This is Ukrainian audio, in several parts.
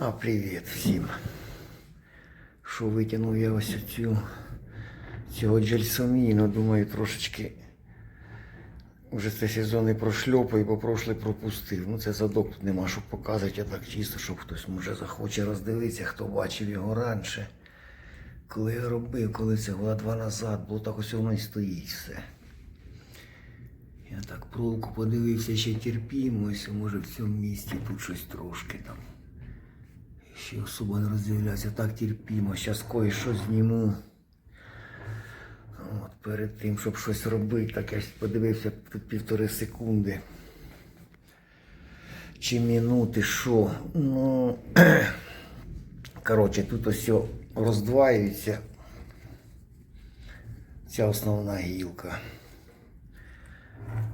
А привіт всім. Що витягнув я ось цю цього джельсоміну, думаю, трошечки вже цей сезон і прошльопаю, бо прошлий пропустив. Ну це задок тут нема що показувати, а так чисто, щоб хтось може захоче роздивитися, хто бачив його раніше. Коли я робив, коли це года два назад, було так ось воно і стоїть все. Я так проволоку подивився, ще терпімо, ось може в цьому місці тут щось трошки там. Ще особо не роздивлявся, так терпімо. Зараз кое-що зніму. От, перед тим, щоб щось робити, так я подивився тут півтори секунди. Чи минути, що. Ну, коротше, тут ось роздваюється. Ця основна гілка.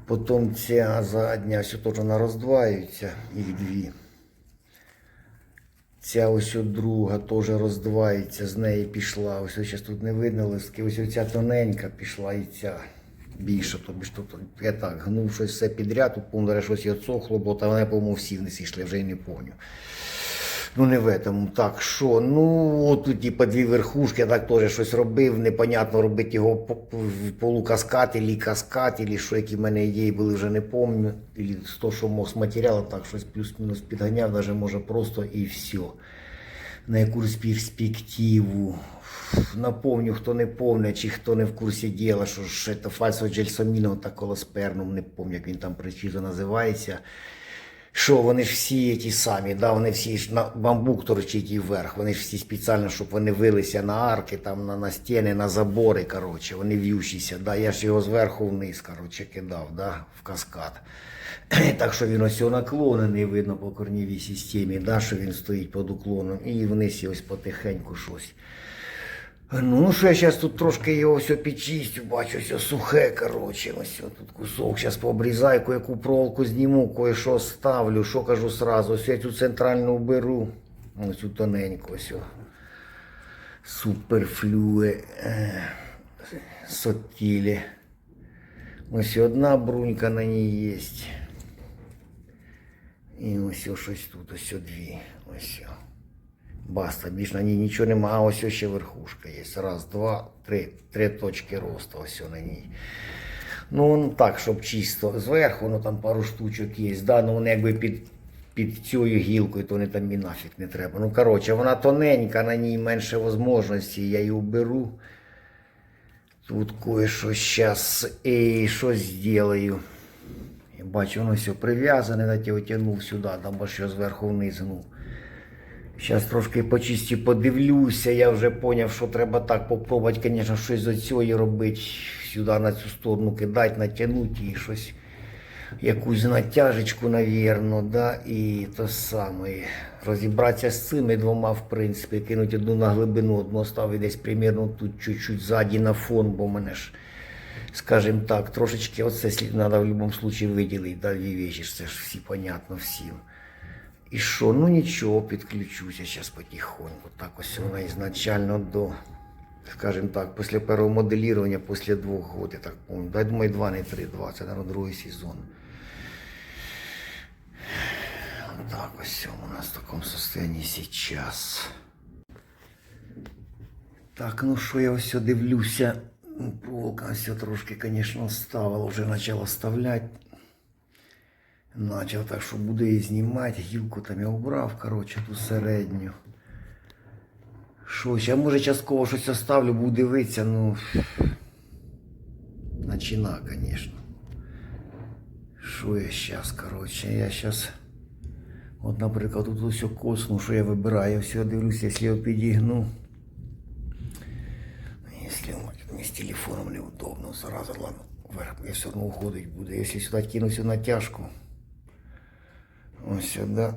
Потім ця задня, все теж вона роздваюється, їх дві. Ця ось друга теж роздвається, з неї пішла. Ось зараз тут не видно листки. Ось оця тоненька пішла і ця більше. Тобі ж тут я так гнув щось все підряд, тут помню, щось і отсохло, бо там вони, по-моєму, всі не сійшли, вже й не пам'ятаю. Ну, не в этом. Так, що? Ну, от типа, дві верхушки, я так теж щось робив. Непонятно робити його по- по- в полукаскад, ілі каскад, ілі що, які в мене ідеї були, вже не пам'ятаю. З того, що мог з матеріалу, так щось плюс-мінус підганяв, навіть може просто і все. На якусь перспективу. Напомню, хто не помнить, чи хто не в курсі діла, що ж це фальсо джельсоміно та колоспернум, не пам'ятаю, як він там причизо називається. Що вони ж всі ті самі, да, вони всі ж на бамбук торчить і вверх. Вони ж всі спеціально, щоб вони вилися на арки, там, на, на стіни, на забори, коротше, вони в'ющіся. Да. Я ж його зверху вниз, коротше, кидав, да, в каскад. Так що він ось наклонений, видно по корнівій системі, да, що він стоїть під уклоном, і вниз ось потихеньку щось. Ну, що я зараз тут трошки його все підчистю, бачу, все сухе, коротше, ось тут кусок, зараз пообрізаю, яку проволоку зніму, кое-що ставлю, що кажу сразу, ось я цю центральну беру, ось цю тоненьку, ось суперфлюе, е, сотілі. Ось одна брунька на ній є. І ось щось тут, ось дві, ось. Баста, більш на ній нічого нема, а ось ще верхушка є. Раз, два, три, три точки росту ось на ній. Ну, так, щоб чисто зверху, ну там пару штучок є. Да, ну вони якби під, під цією гілкою, то вони там і нафіг не треба. Ну, коротше, вона тоненька, на ній менше можливості, я її уберу. Тут кое-що зараз і щось зроблю. Я бачу, воно все прив'язане, тебе тягнув сюди, там бо що зверху вниз гнув. Зараз трошки почисті подивлюся, я вже зрозумів, що треба так попробувати, звісно, щось з цієї робити, сюди на цю сторону кидати, натягнути і щось, якусь натяжечку, навірно, да, і то саме. Розібратися з цими двома, в принципі, кинути одну на глибину, одну оставити десь примірно тут чуть-чуть ззаді на фон, бо мене ж, скажімо так, трошечки оце слід треба в будь-якому випадку виділити, да, дві вещи, це ж всі понятно всім. І що? Ну нічого, підключуся зараз потихоньку. Так ось вона ізначально до, скажімо так, після першого моделірування, після двох років, так помню. Я думаю, два, не три, два. Це, наверное, другий сезон. Так, ось у нас в такому состоянии сейчас. Так, ну що я ось дивлюся. Ну, Проволока все трошки, звісно, ставила, вже почала вставляти. Начав так, що буду її знімати, гілку там я убрав, коротше, ту середню. Що, ще може частково щось оставлю, буду дивитися, ну. Начина, звісно. Що я зараз, коротше, я зараз. От, наприклад, тут ось косну, що я вибираю, я все дивлюся, якщо я підігну. Если мне с телефоном неудобно, сразу ладно, вверх я все равно уходить буде. Якщо сюди кину всю натяжку, ось сюди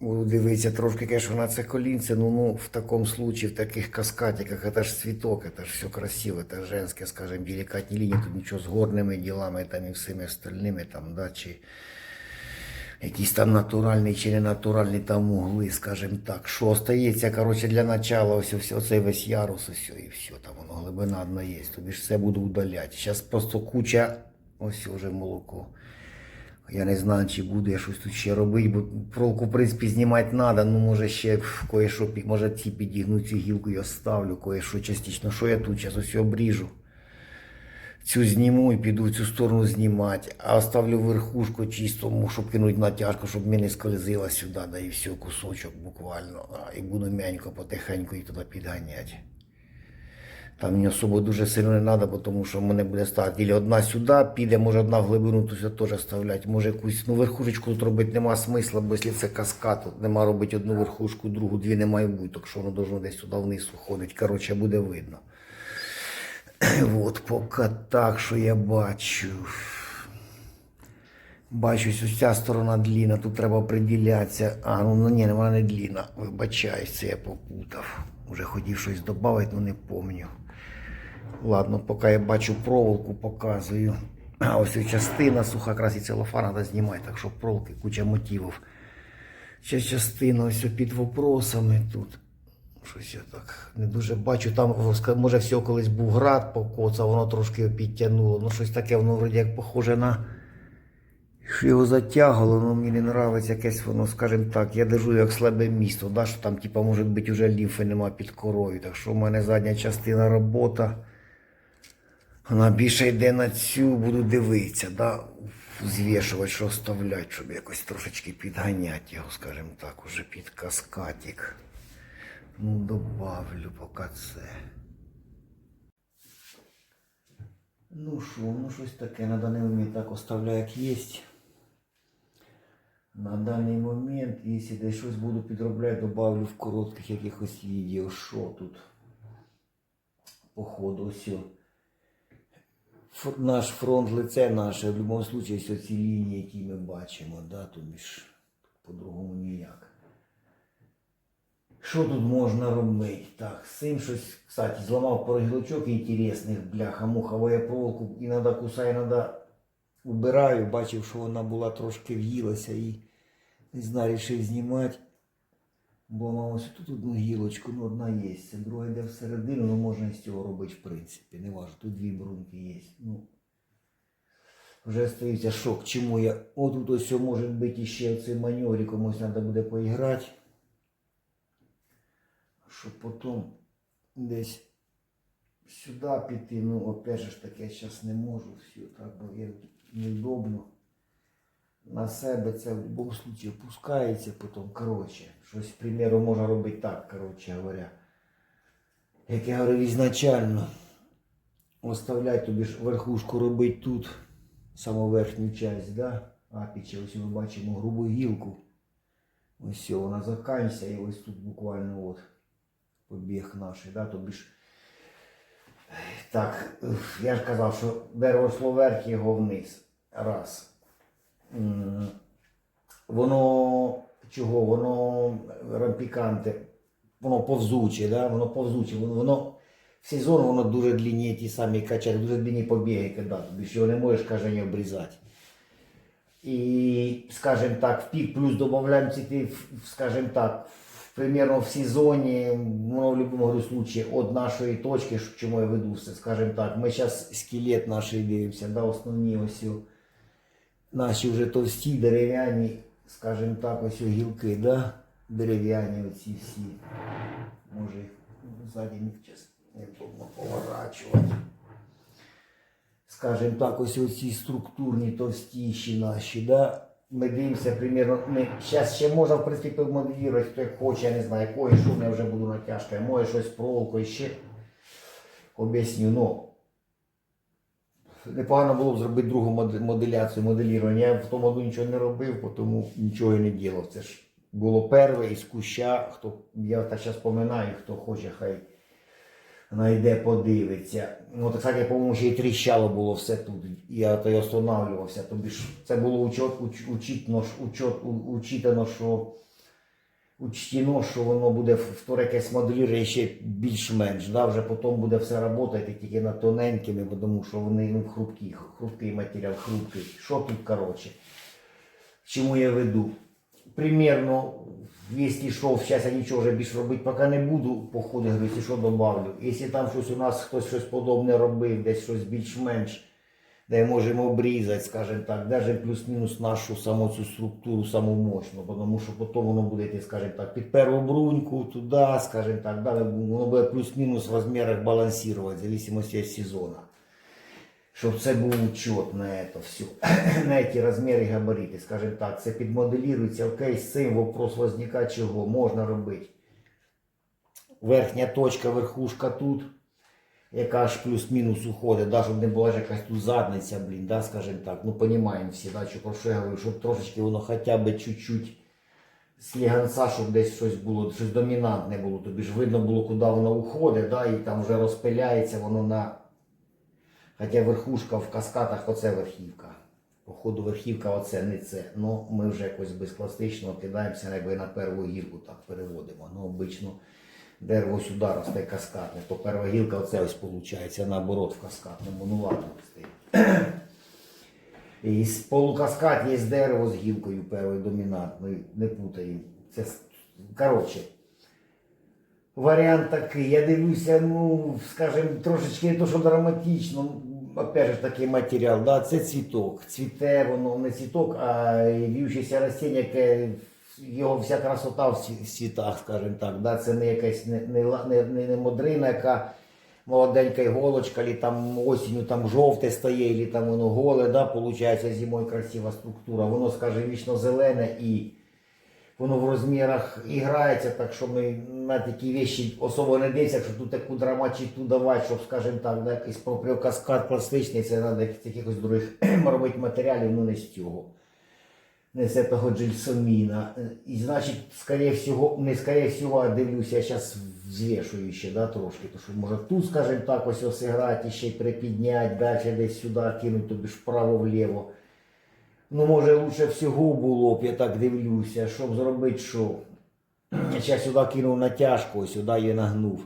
буду дивитися трошки, конечно, на це колінце, ну, ну в такому случае, в таких каскадиках, это ж цветок, это ж все красиво, это женське, скажем, деликатні лінії, тут нічого з горними ділами там і всіми остальними, там, да, чи якісь там натуральні чи не натуральні там угли, скажімо так. Що остається, коротше, для начала ось, ось оцей весь ярус, ось і все, там воно глибина одна є. Тобі ж все буду удаляти. Зараз просто куча, ось вже молоко. Я не знаю, чи буду я щось тут ще робити, бо проволоку, в принципі, знімати треба, ну може ще кое-що, може ці підігну цю гілку і оставлю, кое-що частично. Що я тут зараз ось обріжу? Цю зніму і піду в цю сторону знімати, а оставлю верхушку чисто, щоб кинуть натяжку, щоб мені скользила сюди, да і все, кусочок буквально. І буду м'янько потихеньку і туди підганяти. Там мені особо дуже сильно не треба, тому що мене буде стати. Ілі одна сюди піде, може одна в глибину, то теж ставлять. Може якусь ну, верхушечку тут робити нема смисла, бо якщо це каскад, тут нема робити одну верхушку, другу, дві не має бути, так що воно должно десь туди вниз уходить. Коротше, буде видно. От поки так, що я бачу. Бачу, ось ця сторона длінна, тут треба приділятися. А, ну, ну ні, вона не длінна. Вибачаюсь, це я попутав. Уже хотів щось додати, але не пам'ятаю. Ладно, поки я бачу проволоку, показую. А ось ця частина суха, якраз і целофан треба знімати, так що проволоки, куча мотивів. Ця частина ось під вопросами тут. Щось я так не дуже бачу. Там, може, всього колись був град покоцав, воно трошки підтягнуло. Ну, щось таке, воно вроді як похоже на. Що його затягало, ну мені не нравиться якесь воно, скажімо так, я держу як слабе місто, да, що там, типа, може бути, вже лімфи нема під корою. Так що в мене задня частина робота. Вона більше йде на цю, буду дивитися, да, звішувати, що оставляти, щоб якось трошечки підганяти його, скажімо так, уже під каскатик. Ну, добавлю поки це. Ну що, ну щось таке на даний момент так оставляю, як є. На даний момент, якщо десь щось буду підробляти, добавлю в коротких якихось відео, що тут. Походу, все. Наш фронт, лице наше, в будь-якому випадку, ці лінії, які ми бачимо, да, тобі ж по-другому ніяк. Що тут можна робити? Так, з цим щось, кстати, зламав пару гілочок інтересних, бляха, муха, я проволоку іноді кусаю, іноді убираю, бачив, що вона була трошки в'їлася і не знаю, вирішив знімати. Бо мав ось тут одну гілочку, ну одна є. Друга йде всередину, ну можна з цього робити, в принципі. Не важно, тут дві брунки є. Ну, вже стається шок, чому я. Отут ось може бути ще оцей маньорі, комусь треба буде поіграти. Щоб потім десь сюди піти. Ну, опять же ж таки, я зараз не можу. Все так, бо я неудобно. На себе це в будь-якому випадку опускається потім. Коротше, щось, к примеру, можна робити так, коротше говоря. Як я говорив ізначально, оставляй тобі ж верхушку робити тут, саму верхню часть, да? апіча, ось ми бачимо грубу гілку. Ось все, вона заканчується і ось тут буквально от побіг наш, да? тобі ж так, я ж казав, що дерево йшло вверх, його вниз. Раз. М, Воно чого? Воно рампіканте, воно повзуче, да? воно повзуче, воно, воно в сезон воно дуже длинні ті самі качати, дуже длинні побіги кидати, ж його не можеш, каже, не обрізати. І, скажімо так, в пік плюс додаємо ці, скажімо так, примерно в сезоні, ну, в будь-якому случае, от нашої точки, чому я веду все, скажімо так, ми зараз скелет наш дивимося, да, основні ось наші вже товсті дерев'яні, скажімо так, ось гілки, да, дерев'яні оці всі. Може ззаді не трудно поворачувати. Скажімо так, ось оці структурні товстіші наші, да? Ми дивимося примерно. Ми, зараз ще можна, в принципі, моделювати, хто як хоче, я не знаю, якої я вже буду натяжка, може щось проволокою ще об'ясню. Ну, непогано було б зробити другу моделяцію, моделірування. Я в тому году нічого не робив, тому нічого і не ділав. Це ж було перше із куща, хто, я так зараз пам'ятаю, хто хоче, хай найде, подивиться. Ну, так само, по-моєму, ще й тріщало було все тут. Я то й останавливався. Тобі ж це було учет, уч, учитно, учет, учитано, що учтено, що воно буде вторе якесь моделює ще більш-менш. Да? Вже потім буде все працювати тільки над тоненькими, тому що вони ну, хрупкі, хрупкий матеріал, хрупкий. Що тут коротше? Чому я веду? Примерно, якщо йшов, зараз я нічого вже більше робити поки не буду, по ходу, говорю, що добавлю. Якщо там щось у нас хтось щось подобне робив, десь щось більш-менш де можемо обрізати, скажімо так, навіть плюс-мінус нашу саму цю структуру, саму мощну, тому що потім воно буде скажімо так, під перву бруньку, туди, скажімо так, далі воно буде плюс-мінус в розмірах балансувати, в зависимості від сезону. Щоб це був учет на це все, на ці розміри габарити, скажімо так, це підмоделюється, окей, з цим вопрос возникає, чого можна робити. Верхня точка, верхушка тут, яка ж плюс-мінус уходить, да, щоб не була ж якась тут задниця, блін, да, скажімо так. Ну, розуміємо всі, да, що про що я говорю, щоб трошечки воно хоча б чуть-чуть сліганця, щоб десь щось було, щось домінантне було. Тобі ж видно було, куди воно уходить, да, і там вже розпиляється воно на. Хоча верхушка в каскадах оце верхівка. Походу верхівка оце не це. Ну ми вже якось безкласично кидаємося якби на перву гілку так переводимо. Ну, обично дерево сюди росте каскадне, то перша гілка оце ось виходить, наоборот в каскадному. Ну ладно стоїть. І полукаскад є дерево з гілкою первою домінантною, не путаю. Це коротше. Варіант такий. Я дивлюся, ну, скажімо, трошечки не то, що драматично. Опять же такий матеріал, да, це цвіток. Цвіте воно не цвіток, а вівчися растіння, яке його вся красота в цвітах, скажімо так. Да, це не якась не, не, не, не, модрина, яка молоденька іголочка, або там осінню там жовте стає, або там воно голе, да, получається зимою красива структура. Воно, скажімо, вічно зелене і воно в розмірах і грається, так що ми на такі речі особо не дивимося, що тут таку драматичну давати, щоб, скажімо так, да, якийсь каскад пластичний, це треба якихось других робити матеріалів, ну не з цього. Не з того джельсоміна. І значить, скорее всього, не скорее всього, а дивлюся, я зараз взвішую ще да, трошки, то що може тут, скажімо так, ось ось грати, ще й припідняти, далі десь сюди кинути, тобі ж вправо-вліво. Ну, може, лучше всього було б, я так дивлюся, щоб зробити що. Я сюди кинув натяжку, сюди її нагнув.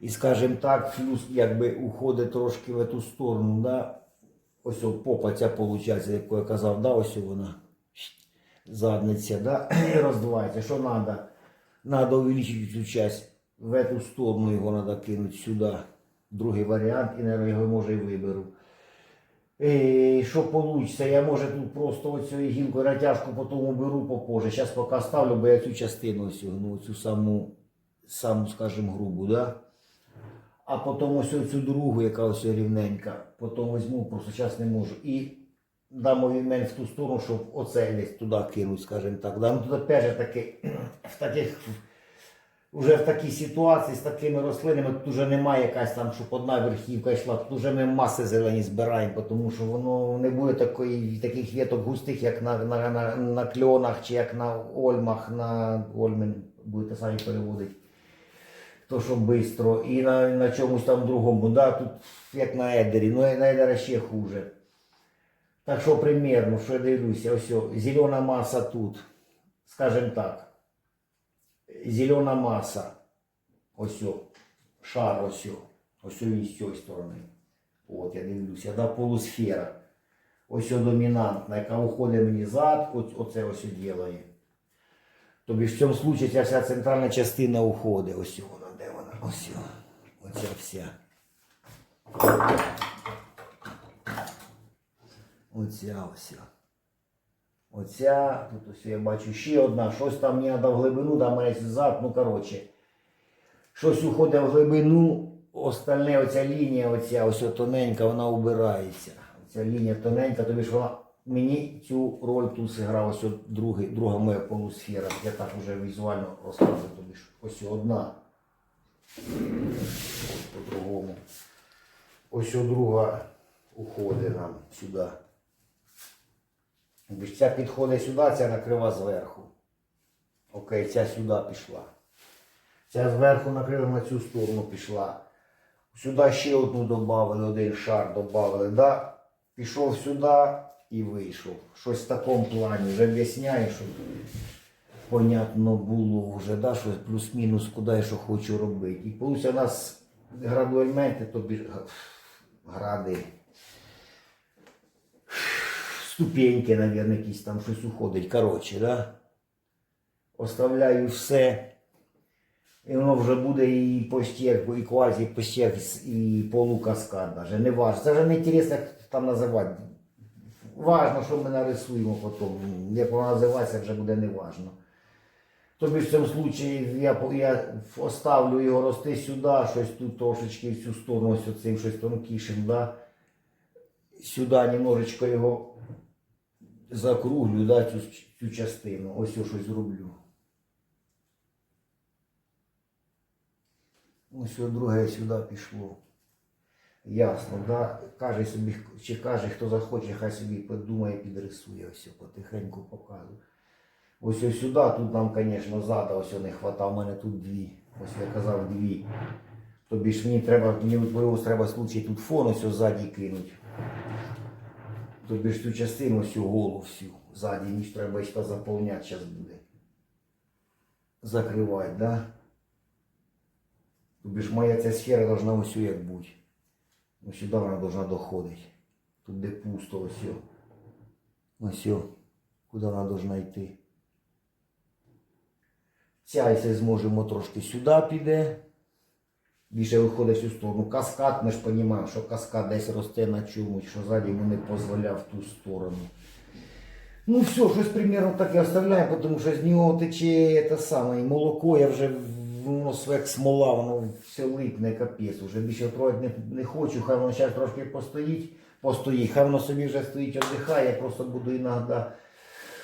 І, скажімо так, флюс якби уходить трошки в цю сторону, да? Ось попа ця виходить, яку я казав, да? ось вона задниця, да? і роздувається. Що треба? Треба увеличити цю часть в эту сторону, його треба кинути сюди. Другий варіант, і, наверное, його може і виберу. І що вийде? Я може тут просто оцю гілку натяжку потім уберу попозже. Зараз поки ставлю, бо я цю частину ось, ну, цю саму, саму, скажімо, грубу, да? А потім ось цю другу, яка ось рівненька, потім візьму, просто зараз не можу. І дам movement в ту сторону, щоб оце туди кинуть, скажімо так. Да? Ну тут опять же таки, в таких Уже в такій ситуації з такими рослинами тут вже немає якась там, щоб одна верхівка йшла, тут вже ми маси зелені збираємо, тому що воно не буде такої, таких віток густих, як на, на, на, на кльонах чи як на ольмах, на ольми будете самі переводити. То що швидко, і на, на чомусь там другому, да, тут як на едері, ну на едера ще хуже. Так що примірно, що я дивлюся, ось зелена маса тут, скажімо так зелена маса. Ось шар ось ось він з цієї сторони. От я дивлюся, да, полусфера. Ось домінантна, яка уходить мені зад, оце ось ділає. Тобі в цьому случаї ця вся центральна частина уходить. Ось вона, де вона? Ось оця вся. Оця ось. Оця, тут ось я бачу ще одна, щось там мені треба в глибину, там мене зад, ну коротше. Щось уходить в глибину, остальне оця лінія, оця ось тоненька, вона убирається. Оця лінія тоненька, тобі ж вона мені цю роль тут зіграла ось о другий, друга моя полусфера. Я так вже візуально розказую тобі ж. Ось одна. Ось по-другому. Ось друга уходить нам сюди. Бо Ця підходить сюди, ця накрива зверху. Окей, ця сюди пішла. Ця зверху накрила на цю сторону пішла. Сюди ще одну додали, один шар додали. Да? Пішов сюди і вийшов. Щось в такому плані. Вже об'ясняю, щоб понятно було вже, да? що плюс-мінус, куди я що хочу робити. І вийде у нас градуельменти, тобі гради ступеньки, наверное, якісь там щось уходить. Коротше, да? Оставляю все. І воно вже буде і почти, як, і квазі, почти, як і полукаскад даже. Не важно. Це вже не інтересно, як там називати. Важно, що ми нарисуємо потім. Як вона називається, вже буде не важно. Тобі в цьому случаї я, я оставлю його рости сюди, щось тут трошечки в цю сторону, ось цим щось тонкішим, да? сюди немножечко його закруглю, да, цю, цю частину. Ось я щось зроблю. Ось друге сюди пішло. Ясно, да? Каже собі, чи каже, хто захоче, хай собі подумає, підрисує, ось потихеньку показую. Ось сюди, тут нам, звісно, зада ось не хватає, у мене тут дві. Ось я казав дві. Тобі ж мені треба, мені треба случай тут фон ось ззаді кинуть. Тобі ж цю частину всю голу всю ззаді, ніж треба ще заповняти зараз буде. Закривати, да? Тобі ж моя ця сфера должна ось як бути. Ось сюди вона должна доходити. Тут де пусто ось. Ось. Куди вона должна йти. Ця, якщо зможемо трошки сюди піде. Більше виходить цю сторону. Каскад, ми ж розуміємо, що каскад десь росте на чомусь, що ззаді йому не дозволяв в ту сторону. Ну все, щось примерно таке оставляємо, тому що з нього тече те саме. І молоко я вже воно як смола, воно все липне, капець. Уже більше трогати не, не хочу, хай воно зараз трошки постоїть, постоїть, хай воно собі вже стоїть, віддихає, я просто буду іноді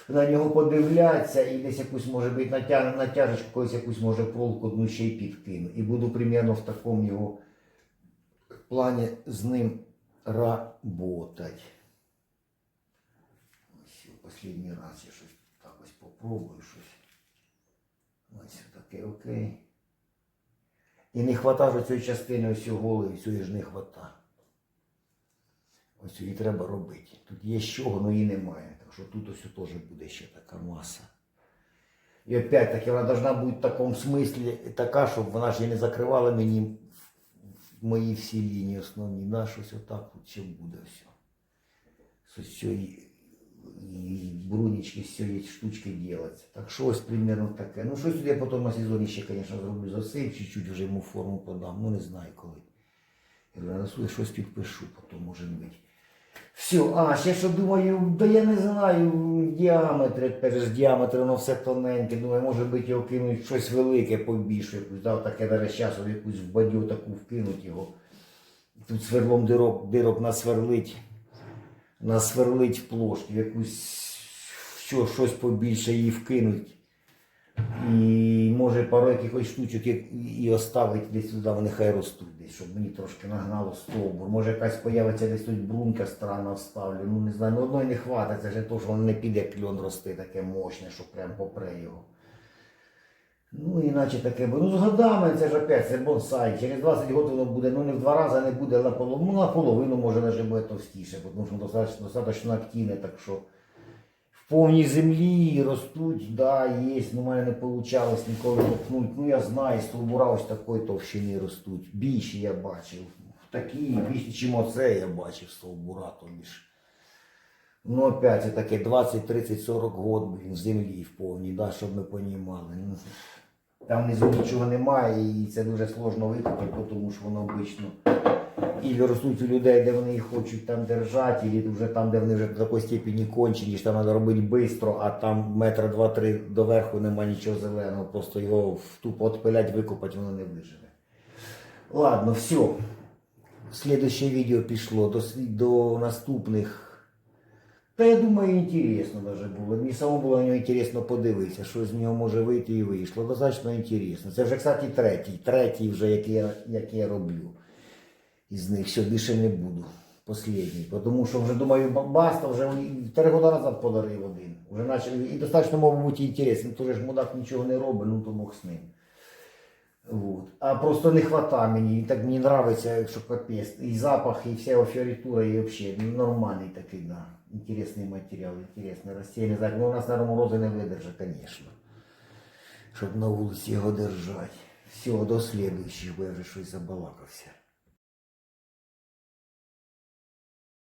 на нього подивлятися і десь якусь, може бути, натяг, натяжечку, колись якусь може проволоку одну ще й підкину. І буду примерно в такому його плані з ним работать. Ось останній раз я щось так ось попробую щось. Ось таке окей. І не хвата цієї частини ось голої, цієї ж не хвата. Ось її треба робити. Тут є з чого, але її немає. Так що тут ось теж буде ще така маса. І опять таки вона повинна бути в такому смислі така, щоб вона ж і не закривала мені мої всі лінії основні. На щось отак от ще буде все. З цієї брунічки з цієї штучки ділиться. Так що ось примерно таке. Ну щось я потім на сезоні ще, звісно, зроблю засив, чуть-чуть вже йому форму подам. Ну не знаю коли. Я говорю, «Насує, щось підпишу, потім може бути. Все, а, ще що думаю, да я не знаю, діаметри, теж діаметр, воно все тоненьке. Думаю, може бути його кинуть щось велике побільше, да, таке зараз часу якусь в бадю таку вкинуть його. Тут сверлом дирок, дирок насверлить, насверлить в плошки, якусь що, щось побільше її вкинуть. І може пару якихось штучок і, оставить десь туди, вони хай ростуть десь, щоб мені трошки нагнало стовбур. Може якась появиться десь тут брунька странна вставлю. Ну не знаю, ну одної не хватить, це ж то, що воно не піде кльон рости таке мощне, що прям попре його. Ну, іначе таке, бо ну з годами це ж опять, це бонсай. Через 20 років воно буде, ну не в два рази не буде, але наполовину, ну, наполовину може навіть буде товстіше, тому що достатньо, достатньо активне, так що повній землі ростуть, да, є, ну в мене не вийшло ніколи копнуть. Ну я знаю, стовбура ось такої товщини ростуть. Більші я бачив. Такі, більші, чим оце я бачив стовбура, тобі ж. Ну, опять це таке 20, 30, 40 год, блін, землі в повній, да, щоб ми понімали. Ну, там внизу нічого немає і це дуже сложно викопати, тому що воно обично і ростуть у людей, де вони їх хочуть там держати, і вже там, де вони вже до такої степені кончені, що там треба робити швидко, а там метра два-три доверху немає нічого зеленого, просто його тупо отпилять, викопати, воно не виживе. Ладно, все. Слідуще відео пішло до, до наступних. Та я думаю, інтересно даже було. Мені самому було на нього інтересно подивитися, що з нього може вийти і вийшло. Достатньо інтересно. Це вже, кстати, третій. Третій вже, який я, який я роблю. Із них все більше не буду. Послідній. Тому що вже думаю, баста вже три роки назад подарив один. Вже наче, і достатньо, бути, інтересно. Тоже ж мудак нічого не робить, ну то Бог з ним. Вот. А просто не хвата мені. І так мені подобається, якщо капець. І запах, і вся фіоритура, і взагалі нормальний такий, да. Інтересний матеріал, інтересний растіння. Не знаю, ну у нас на морози не видержить, звісно. Щоб на вулиці його держати. Все, до слідуючих, бо я вже щось забалакався.